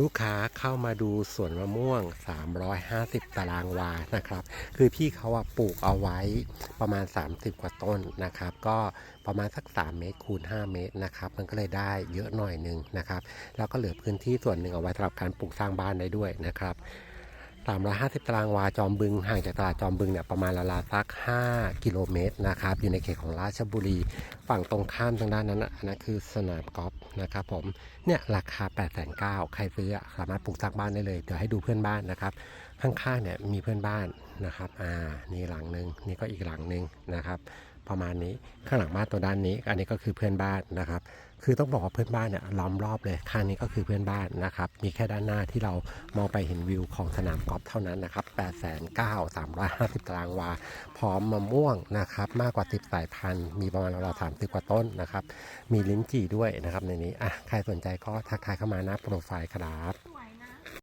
ลูกค้าเข้ามาดูสวนมะม่วง 350 ตารางวานะครับ คือพี่เขาอะปลูกเอาไว้ประมาณ 30 กว่าต้นนะครับ ก็ประมาณสัก 3 เมตรคูณ 5 เมตรนะครับ มันก็เลยได้เยอะหน่อยหนึงนะครับ แล้วก็เหลือพื้นที่ส่วนหนึ่งเอาไว้สำหรับการปลูกสร้างบ้านได้ด้วยนะครับ 350 ตารางวาจอมบึง ห่างจากตลาดจอมบึงเนี่ยประมาณละลาสัก 5 กิโลเมตรนะครับ อยู่ในเขตของราชบุรี ฝั่งตรงข้ามทางด้านนั้นน่ะอันนั้นคือสนามกอล์ฟนะครับผม เนี่ยราคา 8 9 0 0 0ใครซื้อสามารถปลูกสร้างบ้านได้เลย เดี๋ยวให้ดูเพื่อนบ้านนะครับ ข้างๆเนี่ยมีเพื่อนบ้านนะครับ อ่า นี่หลังหนึ่งนี่ก็อีกหลังหนึ่งนะครับ ประมาณนี้ข้างหลังบ้านตัวด้านนี้ อันนี้ก็คือเพื่อนบ้านนะครับ คือต้องบอกว่าเพื่อนบ้านเนี่ยล้อมรอบเลยข้างนี้ก็คือเพื่อนบ้านนะครับ มีแค่ด้านหน้าที่เรามองไปเห็นวิวของสนามกอล์ฟเท่านั้นนะครับ8 9 350ตารางวา พร้อมมะม่วงนะครับ มากกว่า 10 สายพันธุ์ มีประมาณราวๆ30กว่าต้นนะครับ มีลิ้นจี่ด้วยนะครับในนี้อะใครสนใจก็ทักทายเข้ามาหน้าโปรไฟล์ครับ